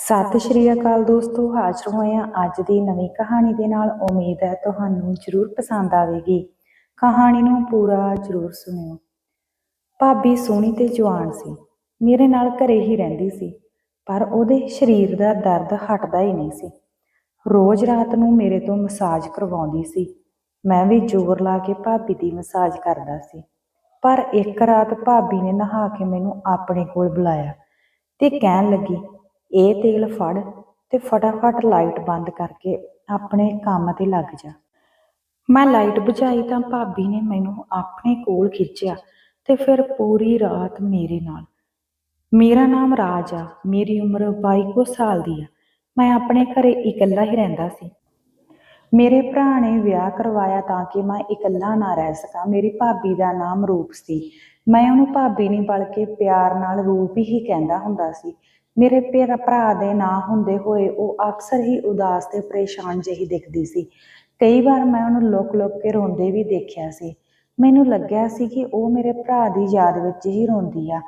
ਸਤਿ ਸ਼੍ਰੀ ਅਕਾਲ ਦੋਸਤੋ, ਹਾਜ਼ਰ ਹੋਏ ਹਾਂ ਅੱਜ ਦੀ ਨਵੀਂ ਕਹਾਣੀ ਦੇ ਨਾਲ ਉਮੀਦ ਹੈ ਤੁਹਾਨੂੰ ਜ਼ਰੂਰ ਪਸੰਦ ਆਵੇਗੀ। ਕਹਾਣੀ ਨੂੰ ਪੂਰਾ ਜ਼ਰੂਰ ਸੁਣਿਓ। ਭਾਬੀ ਸੋਹਣੀ ਤੇ ਜਵਾਨ ਸੀ। ਮੇਰੇ ਨਾਲ ਘਰੇ ਹੀ ਰਹਿੰਦੀ ਸੀ, ਪਰ ਉਹਦੇ ਸਰੀਰ ਦਾ ਦਰਦ ਹਟਦਾ ਹੀ ਨਹੀਂ ਸੀ। ਰੋਜ਼ ਰਾਤ ਨੂੰ ਮੇਰੇ ਤੋਂ ਮਸਾਜ ਕਰਵਾਉਂਦੀ ਸੀ। ਮੈਂ ਵੀ ਜ਼ੋਰ ਲਾ ਕੇ ਭਾਬੀ ਦੀ ਮਸਾਜ ਕਰਦਾ ਸੀ। ਪਰ ਇੱਕ ਰਾਤ ਭਾਬੀ ਨੇ ਨਹਾ ਕੇ ਮੈਨੂੰ ਆਪਣੇ ਕੋਲ ਬੁਲਾਇਆ ਤੇ ਕਹਿਣ ਲੱਗੀ ਇਹ ਤੇਲ ਫੜ ਤੇ ਫਟਾਫਟ ਲਾਈਟ ਬੰਦ ਕਰਕੇ ਆਪਣੇ ਕੰਮ ਤੇ ਲੱਗ ਜਾ। ਮੈਂ ਲਾਈਟ ਬੁਝਾਈ ਤਾਂ ਭਾਬੀ ਨੇ ਮੈਨੂੰ ਆਪਣੇ ਕੋਲ ਖਿੱਚਿਆ ਤੇ ਫਿਰ ਪੂਰੀ ਰਾਤ ਮੇਰੇ ਨਾਲ। ਮੇਰਾ ਨਾਮ ਰਾਜ ਆ, ਮੇਰੀ ਉਮਰ 22 ਕੁ ਸਾਲ ਦੀ ਆ। ਮੈਂ ਆਪਣੇ ਘਰੇ ਇਕੱਲਾ ਹੀ ਰਹਿੰਦਾ ਸੀ। ਮੇਰੇ ਭਰਾ ਨੇ ਵਿਆਹ ਕਰਵਾਇਆ ਤਾਂ ਕਿ ਮੈਂ ਇਕੱਲਾ ਨਾ ਰਹਿ ਸਕਾਂ। ਮੇਰੀ ਭਾਬੀ ਦਾ ਨਾਮ ਰੂਪ ਸੀ। ਮੈਂ ਉਹਨੂੰ ਭਾਬੀ ਨਹੀਂ ਬਲਕਿ ਪਿਆਰ ਨਾਲ ਰੂਪ ਹੀ ਕਹਿੰਦਾ ਹੁੰਦਾ ਸੀ। ਮੇਰੇ ਪਿਆਰਾ ਭਰਾ ਦੇ ਨਾ ਹੁੰਦੇ ਹੋਏ ਉਹ ਅਕਸਰ ਹੀ ਉਦਾਸ ਤੇ ਪਰੇਸ਼ਾਨ ਜਿਹੀ ਦਿਖਦੀ ਸੀ। ਕਈ ਵਾਰ ਮੈਂ ਉਹਨੂੰ ਲੁਕ-ਲੁਕ ਕੇ ਰੋਂਦੇ ਵੀ ਦੇਖਿਆ ਸੀ। ਮੈਨੂੰ ਲੱਗਿਆ ਸੀ ਕਿ ਉਹ ਮੇਰੇ ਭਰਾ ਦੀ ਯਾਦ ਵਿੱਚ ਹੀ ਰੋਂਦੀ ਆ।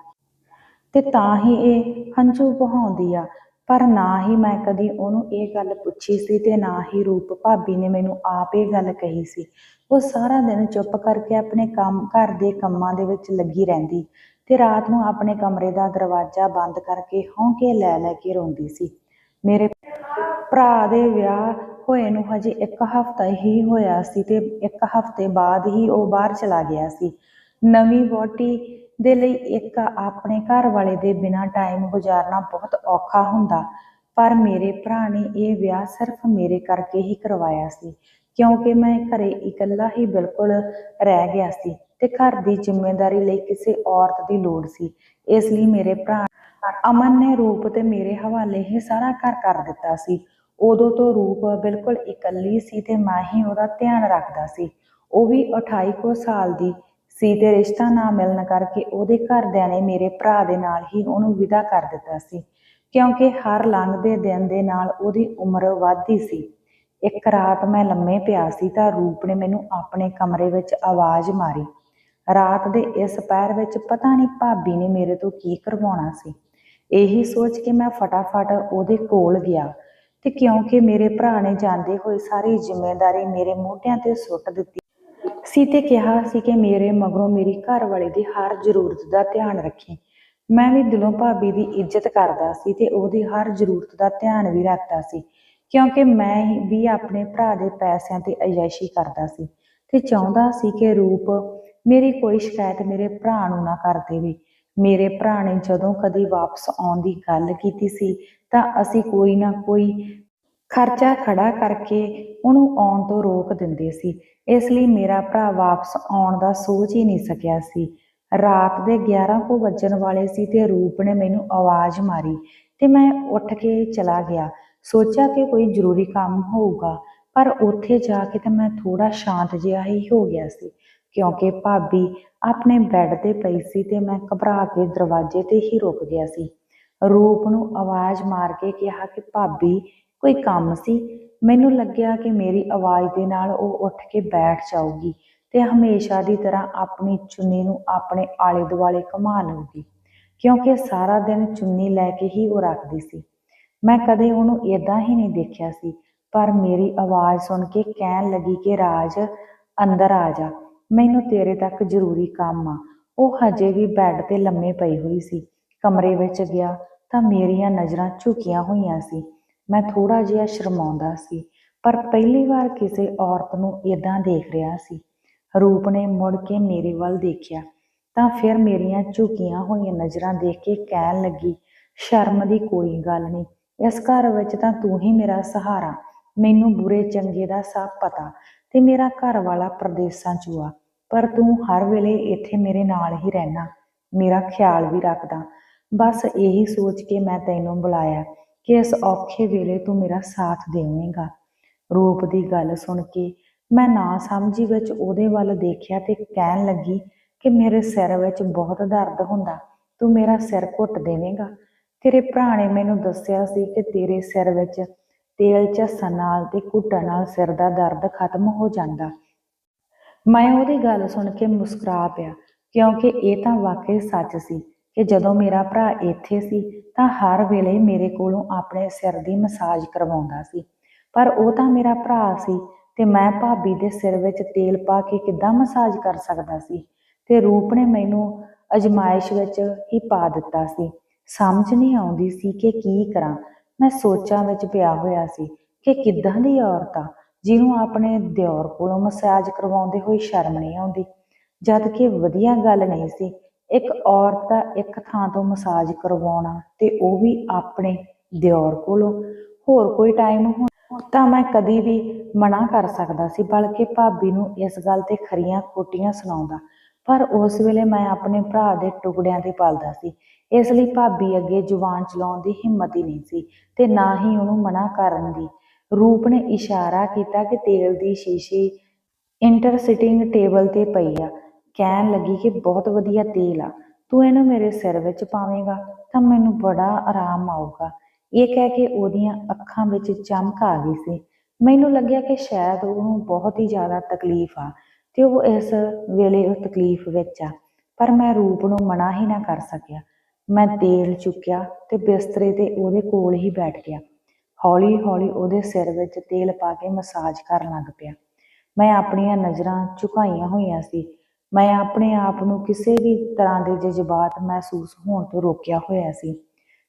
ਤੇ ਤਾਂ ਹੀ ਇਹ ਹੰਝੂ ਬਹਾਉਂਦੀ ਆ। ਪਰ ਨਾ ਹੀ ਮੈਂ ਕਦੀ ਉਹਨੂੰ ਇਹ ਗੱਲ ਪੁੱਛੀ ਸੀ ਤੇ ਨਾ ਹੀ ਰੂਪ ਭਾਬੀ ਨੇ ਮੈਨੂੰ ਆਪ ਇਹ ਗੱਲ ਕਹੀ ਸੀ। ਉਹ ਸਾਰਾ ਦਿਨ ਚੁੱਪ ਕਰਕੇ ਆਪਣੇ ਕੰਮ ਘਰ ਦੇ ਕੰਮਾਂ ਦੇ ਵਿੱਚ ਲੱਗੀ ਰਹਿੰਦੀ। ਤੇ ਰਾਤ ਨੂੰ ਆਪਣੇ ਕਮਰੇ ਦਾ ਦਰਵਾਜ਼ਾ ਬੰਦ ਕਰਕੇ ਹੌਂਕੇ ਲੈ ਲੈ ਕੇ ਰੋਂਦੀ ਸੀ। ਮੇਰੇ ਭਰਾ ਦੇ ਵਿਆਹ ਹੋਏ ਨੂੰ ਹਜੇ ਇੱਕ ਹਫ਼ਤਾ ਹੀ ਹੋਇਆ ਸੀ ਤੇ ਇੱਕ ਹਫ਼ਤੇ ਬਾਅਦ ਹੀ ਉਹ ਬਾਹਰ ਚਲਾ ਗਿਆ ਸੀ। ਨਵੀਂ ਵਹੁਟੀ ਦੇ ਲਈ ਇੱਕ ਆਪਣੇ ਘਰ ਵਾਲੇ ਦੇ ਬਿਨਾਂ ਟਾਈਮ ਗੁਜ਼ਾਰਨਾ ਬਹੁਤ ਔਖਾ ਹੁੰਦਾ, ਪਰ ਮੇਰੇ ਭਰਾ ਨੇ ਇਹ ਵਿਆਹ ਸਿਰਫ ਮੇਰੇ ਕਰਕੇ ਹੀ ਕਰਵਾਇਆ ਸੀ, ਕਿਉਂਕਿ ਮੈਂ ਘਰੇ ਇਕੱਲਾ ਹੀ ਬਿਲਕੁਲ ਰਹਿ ਗਿਆ ਸੀ। ਤੇ ਘਰ ਦੀ ਜ਼ਿੰਮੇਵਾਰੀ ਲਈ ਕਿਸੇ ਔਰਤ ਦੀ ਲੋੜ ਸੀ। ਇਸ ਲਈ ਮੇਰੇ ਭਰਾ ਅਮਨ ਨੇ ਰੂਪ ਤੇ ਮੇਰੇ ਹਵਾਲੇ ਹੀ ਸਾਰਾ ਘਰ ਕਰ ਦਿੱਤਾ ਸੀ। ਉਦੋਂ ਤੋਂ ਰੂਪ ਬਿਲਕੁਲ ਇਕੱਲੀ ਸੀ ਤੇ ਮੈਂ ਹੀ ਉਹਦਾ ਧਿਆਨ ਰੱਖਦਾ ਸੀ। ਉਹ ਵੀ 28 ਕੁ ਸਾਲ ਦੀ ਸੀ ਤੇ ਰਿਸ਼ਤਾ ਨਾ ਮਿਲਣ ਕਰਕੇ ਉਹਦੇ ਘਰਦਿਆਂ ਨੇ ਮੇਰੇ ਭਰਾ ਦੇ ਨਾਲ ਹੀ ਉਹਨੂੰ ਵਿਦਾ ਕਰ ਦਿੱਤਾ ਸੀ। ਕਿਉਂਕਿ ਹਰ ਲੰਘਦੇ ਦਿਨ ਦੇ ਨਾਲ ਉਹਦੀ ਉਮਰ ਵੱਧਦੀ ਸੀ। ਇੱਕ ਰਾਤ ਮੈਂ ਲੰਮੇ ਪਿਆ ਸੀ ਤਾਂ ਰੂਪ ਨੇ ਮੈਨੂੰ ਆਪਣੇ ਕਮਰੇ ਵਿੱਚ ਆਵਾਜ਼ ਮਾਰੀ। ਰਾਤ ਦੇ ਇਸ ਪੈਰ ਵਿੱਚ ਪਤਾ ਨਹੀਂ ਭਾਬੀ ਨੇ ਮੇਰੇ ਤੋਂ ਕੀ ਕਰਵਾਉਣਾ ਸੀ। ਇਹੀ ਸੋਚ ਕੇ ਮੈਂ ਫਟਾਫਟ ਉਹਦੇ ਕੋਲ ਗਿਆ ਤੇ ਕਿਉਂਕਿ ਮੇਰੇ ਭਰਾ ਨੇ ਜਾਂਦੇ ਹੋਏ ਸਾਰੀ ਜ਼ਿੰਮੇਵਾਰੀ ਮੇਰੇ ਮੋਢਿਆਂ ਤੇ ਸੁੱਟ ਦਿੱਤੀ। ਸੀ ਤੇ ਕਿਹਾ ਸੀ ਕਿ ਮੇਰੇ ਮਗਰੋਂ ਮੇਰੀ ਘਰ ਵਾਲੇ ਦੀ ਹਰ ਜ਼ਰੂਰਤ ਦਾ ਧਿਆਨ ਰੱਖੇ। ਮੈਂ ਵੀ ਦਿਲੋਂ ਭਾਬੀ ਦੀ ਇੱਜ਼ਤ ਕਰਦਾ ਸੀ ਤੇ ਉਹਦੀ ਹਰ ਜ਼ਰੂਰਤ ਦਾ ਧਿਆਨ ਵੀ ਰੱਖਦਾ ਸੀ, ਕਿਉਂਕਿ ਮੈਂ ਵੀ ਆਪਣੇ ਭਰਾ ਦੇ ਪੈਸਿਆਂ ਤੇ ਅਯਾਸ਼ੀ ਕਰਦਾ ਸੀ ਤੇ ਚਾਹੁੰਦਾ ਸੀ ਕਿ ਰੂਪ ਮੇਰੀ ਕੋਈ ਸ਼ਿਕਾਇਤ ਮੇਰੇ ਭਰਾ ਨੂੰ ਨਾ ਕਰ ਦੇਵੇ। ਮੇਰੇ ਭਰਾ ਨੇ ਜਦੋਂ ਕਦੀ ਵਾਪਸ ਆਉਣ ਦੀ ਗੱਲ ਕੀਤੀ ਸੀ, ਤਾਂ ਅਸੀਂ ਕੋਈ ਨਾ ਕੋਈ ਖਰਚਾ ਖੜਾ ਕਰਕੇ ਉਹਨੂੰ ਆਉਣ ਤੋਂ ਰੋਕ ਦਿੰਦੇ ਸੀ। ਇਸ ਲਈ ਮੇਰਾ ਭਰਾ ਵਾਪਸ ਆਉਣ ਦਾ ਸੋਚ ਹੀ ਨਹੀਂ ਸਕਿਆ ਸੀ। ਰਾਤ ਦੇ 11 ਕੋ ਵੱਜਣ ਵਾਲੇ ਸੀ ਤੇ ਰੂਪ ਨੇ ਮੈਨੂੰ ਆਵਾਜ਼ ਮਾਰੀ ਤੇ ਮੈਂ ਉੱਠ ਕੇ ਚਲਾ ਗਿਆ। ਸੋਚਿਆ ਕਿ ਕੋਈ ਜ਼ਰੂਰੀ ਕੰਮ ਹੋਊਗਾ, ਪਰ ਉੱਥੇ ਜਾ ਕੇ ਤਾਂ ਮੈਂ ਥੋੜਾ ਸ਼ਾਂਤ ਜਿਹਾ ਹੀ ਹੋ ਗਿਆ ਸੀ। ਕਿਉਂਕਿ ਭਾਬੀ ਆਪਣੇ ਬੈੱਡ ਤੇ ਪਈ ਸੀ ਤੇ ਮੈਂ ਘਬਰਾ ਕੇ ਦਰਵਾਜ਼ੇ ਤੇ ਹੀ ਰੁਕ ਗਿਆ ਸੀ। ਰੂਪ ਨੂੰ ਆਵਾਜ਼ ਮਾਰ ਕੇ ਕਿਹਾ ਕਿ ਭਾਬੀ, ਕੋਈ ਕੰਮ ਸੀ? ਮੈਨੂੰ ਲੱਗਿਆ ਕਿ ਮੇਰੀ ਆਵਾਜ਼ ਦੇ ਨਾਲ ਉਹ ਉੱਠ ਕੇ ਬੈਠ ਜਾਊਗੀ ਤੇ ਹਮੇਸ਼ਾ ਦੀ ਤਰ੍ਹਾਂ ਆਪਣੀ ਚੁੰਨੀ ਨੂੰ ਆਪਣੇ ਆਲੇ ਦੁਆਲੇ ਘੁਮਾ ਲਊਗੀ, ਕਿਉਂਕਿ ਸਾਰਾ ਦਿਨ ਚੁੰਨੀ ਲੈ ਕੇ ਹੀ ਉਹ ਰੱਖਦੀ ਸੀ। ਮੈਂ ਕਦੇ ਉਹਨੂੰ ਇਦਾਂ ਹੀ ਨਹੀਂ ਦੇਖਿਆ ਸੀ, ਪਰ ਮੇਰੀ ਆਵਾਜ਼ ਸੁਣ ਕੇ ਕਹਿਣ ਲੱਗੀ ਕਿ ਰਾਜ, ਅੰਦਰ ਆ ਜਾ। ਮੈਨੂੰ ਤੇਰੇ ਤੱਕ ਜ਼ਰੂਰੀ ਕੰਮ ਆ। ਉਹ ਹਜੇ ਵੀ ਬੈੱਡ ਤੇ ਲੰਮੇ ਪਈ ਹੋਈ ਸੀ। ਕਮਰੇ ਵਿੱਚ ਗਿਆ ਤਾਂ ਮੇਰੀਆਂ ਨਜ਼ਰਾਂ ਝੁਕੀਆਂ ਹੋਈਆਂ ਸੀ। ਮੈਂ ਥੋੜਾ ਜਿਹਾ ਸ਼ਰਮਾਉਂਦਾ ਸੀ, ਪਰ ਪਹਿਲੀ ਵਾਰ ਕਿਸੇ ਔਰਤ ਨੂੰ ਇਦਾਂ ਦੇਖ ਰਿਹਾ ਸੀ। ਰੂਪ ਨੇ ਮੁੜ ਕੇ ਮੇਰੇ ਵੱਲ ਦੇਖਿਆ ਤਾਂ ਫਿਰ ਮੇਰੀਆਂ ਝੁਕੀਆਂ ਹੋਈਆਂ ਨਜ਼ਰਾਂ ਦੇਖ ਕੇ ਕਹਿਣ ਲੱਗੀ, ਸ਼ਰਮ ਦੀ ਕੋਈ ਗੱਲ ਨਹੀਂ, ਇਸ ਘਰ ਵਿੱਚ ਤਾਂ ਤੂੰ ਹੀ ਮੇਰਾ ਸਹਾਰਾ। ਮੈਨੂੰ ਬੁਰੇ ਚੰਗੇ ਦਾ ਸਭ ਪਤਾ ਤੇ ਮੇਰਾ ਘਰ ਵਾਲਾ ਪ੍ਰਦੇਸਾਂ ਚ ਆ। ਪਰ ਤੂੰ ਹਰ ਵੇਲੇ ਇੱਥੇ ਮੇਰੇ ਨਾਲ ਹੀ ਰਹਿਣਾ, ਮੇਰਾ ਖਿਆਲ ਵੀ ਰੱਖਦਾ। ਬਸ ਇਹੀ ਸੋਚ ਕੇ ਮੈਂ ਤੈਨੂੰ ਬੁਲਾਇਆ ਕਿ ਇਸ ਔਖੇ ਵੇਲੇ ਤੂੰ ਮੇਰਾ ਸਾਥ ਦੇਵੇਂਗਾ। ਰੂਪ ਦੀ ਗੱਲ ਸੁਣ ਕੇ ਮੈਂ ਨਾ ਸਮਝੀ ਵਿੱਚ ਉਹਦੇ ਵੱਲ ਦੇਖਿਆ ਤੇ ਕਹਿਣ ਲੱਗੀ ਕਿ ਮੇਰੇ ਸਿਰ ਵਿੱਚ ਬਹੁਤ ਦਰਦ ਹੁੰਦਾ, ਤੂੰ ਮੇਰਾ ਸਿਰ ਘੁੱਟ ਦੇਵੇਂਗਾ। ਤੇਰੇ ਭਰਾ ਨੇ ਮੈਨੂੰ ਦੱਸਿਆ ਸੀ ਕਿ ਤੇਰੇ ਸਿਰ ਵਿੱਚ ਤੇਲ ਝੱਸਣ ਨਾਲ ਤੇ ਘੁੱਟਣ ਨਾਲ ਸਿਰ ਦਾ ਦਰਦ ਖਤਮ ਹੋ ਜਾਂਦਾ। ਮੈਂ ਉਹਦੀ ਗੱਲ ਸੁਣ ਕੇ ਮੁਸਕਰਾ ਪਿਆ, ਕਿਉਂਕਿ ਇਹ ਤਾਂ ਵਾਕਈ ਸੱਚ ਸੀ ਕਿ ਜਦੋਂ ਮੇਰਾ ਭਰਾ ਇੱਥੇ ਸੀ ਤਾਂ ਹਰ ਵੇਲੇ ਮੇਰੇ ਕੋਲੋਂ ਆਪਣੇ ਸਿਰ ਦੀ ਮਸਾਜ ਕਰਵਾਉਂਦਾ ਸੀ। ਪਰ ਉਹ ਤਾਂ ਮੇਰਾ ਭਰਾ ਸੀ ਤੇ ਮੈਂ ਭਾਬੀ ਦੇ ਸਿਰ ਵਿੱਚ ਤੇਲ ਪਾ ਕੇ ਕਿੱਦਾਂ ਮਸਾਜ ਕਰ ਸਕਦਾ ਸੀ ਤੇ ਰੂਪ ਨੇ ਮੈਨੂੰ ਅਜਮਾਇਸ਼ ਵਿੱਚ ਹੀ ਪਾ ਦਿੱਤਾ ਸੀ। ਸਮਝ ਨਹੀਂ ਆਉਂਦੀ ਸੀ ਕਿ ਕੀ ਕਰਾਂ। ਮੈਂ ਸੋਚਾਂ ਵਿੱਚ ਪਿਆ ਹੋਇਆ ਸੀ ਕਿ ਕਿੱਦਾਂ ਦੀ ਔਰਤ ਆ। ਜਿਹਨੂੰ ਆਪਣੇ ਦਿਓਰ ਕੋਲੋਂ ਮਸਾਜ ਕਰਵਾਉਂਦੇ ਹੋਏ ਸ਼ਰਮ ਨਹੀਂ ਆਉਂਦੀ। ਜਦ ਕਿ ਵਧੀਆ ਗੱਲ ਨਹੀਂ ਸੀ, ਇੱਕ ਔਰਤ ਦਾ ਇੱਕ ਥਾਂ ਤੋਂ ਮਸਾਜ ਕਰਵਾਉਣਾ ਤੇ ਉਹ ਵੀ ਆਪਣੇ ਦਿਓਰ ਕੋਲੋਂ। ਹੋਰ ਕੋਈ ਟਾਈਮ ਤਾਂ ਮੈਂ ਕਦੀ ਵੀ ਮਨਾ ਕਰ ਸਕਦਾ ਸੀ, ਬਲਕਿ ਭਾਬੀ ਨੂੰ ਇਸ ਗੱਲ ਤੇ ਖਰੀਆਂ ਕੋਟੀਆਂ ਸੁਣਾਉਂਦਾ। ਪਰ ਉਸ ਵੇਲੇ ਮੈਂ ਆਪਣੇ ਭਰਾ ਦੇ ਟੁਕੜਿਆਂ ਤੇ ਪਲਦਾ ਸੀ। ਇਸ ਲਈ ਭਾਬੀ ਅੱਗੇ ਜ਼ੁਬਾਨ ਚਲਾਉਣ ਦੀ ਹਿੰਮਤ ਹੀ ਨਹੀਂ ਸੀ ਤੇ ਨਾ ਹੀ ਉਹਨੂੰ ਮਨਾ ਕਰਨ ਦੀ ਰੂਪ ਨੇ ਇਸ਼ਾਰਾ ਕੀਤਾ ਕਿ ਤੇਲ ਦੀ ਸ਼ੀਸ਼ੀ ਇੰਟਰਸਿਟਿੰਗ ਟੇਬਲ ਤੇ ਪਈ ਆ। ਕਹਿਣ ਲੱਗੀ ਕਿ ਬਹੁਤ ਵਧੀਆ ਤੇਲ ਆ। ਤੂੰ ਇਹਨੂੰ ਮੇਰੇ ਸਿਰ ਵਿੱਚ ਪਾਵੇਂਗਾ ਤਾਂ ਮੈਨੂੰ ਬੜਾ ਆਰਾਮ ਆਊਗਾ। ਇਹ ਕਹਿ ਕੇ ਉਹਦੀਆਂ ਅੱਖਾਂ ਵਿੱਚ ਚਮਕ ਆ ਗਈ ਸੀ। ਮੈਨੂੰ ਲੱਗਿਆ ਕਿ ਸ਼ਾਇਦ ਉਹਨੂੰ ਬਹੁਤ ਹੀ ਜ਼ਿਆਦਾ ਤਕਲੀਫ ਆ ਤੇ ਉਹ ਇਸ ਵੇਲੇ ਉਹ ਤਕਲੀਫ ਵਿੱਚ ਆ। ਪਰ ਮੈਂ ਰੂਪ ਨੂੰ ਮਨਾ ਹੀ ਨਾ ਕਰ ਸਕਿਆ। ਮੈਂ ਤੇਲ ਚੁੱਕਿਆ ਤੇ ਬਿਸਤਰੇ ਤੇ ਉਹਦੇ ਕੋਲ ਹੀ ਬੈਠ ਗਿਆ। ਹੌਲੀ ਹੌਲੀ ਉਹਦੇ ਸਿਰ ਵਿੱਚ ਤੇਲ ਪਾ ਕੇ ਮਸਾਜ ਕਰਨ ਲੱਗ ਪਿਆ। ਮੈਂ ਆਪਣੀਆਂ ਨਜ਼ਰਾਂ ਝੁਕਾਈਆਂ ਹੋਈਆਂ ਸੀ। ਮੈਂ ਆਪਣੇ ਆਪ ਨੂੰ ਕਿਸੇ ਵੀ ਤਰ੍ਹਾਂ ਦੇ ਜਜ਼ਬਾਤ ਮਹਿਸੂਸ ਹੋਣ ਤੋਂ ਰੋਕਿਆ ਹੋਇਆ ਸੀ।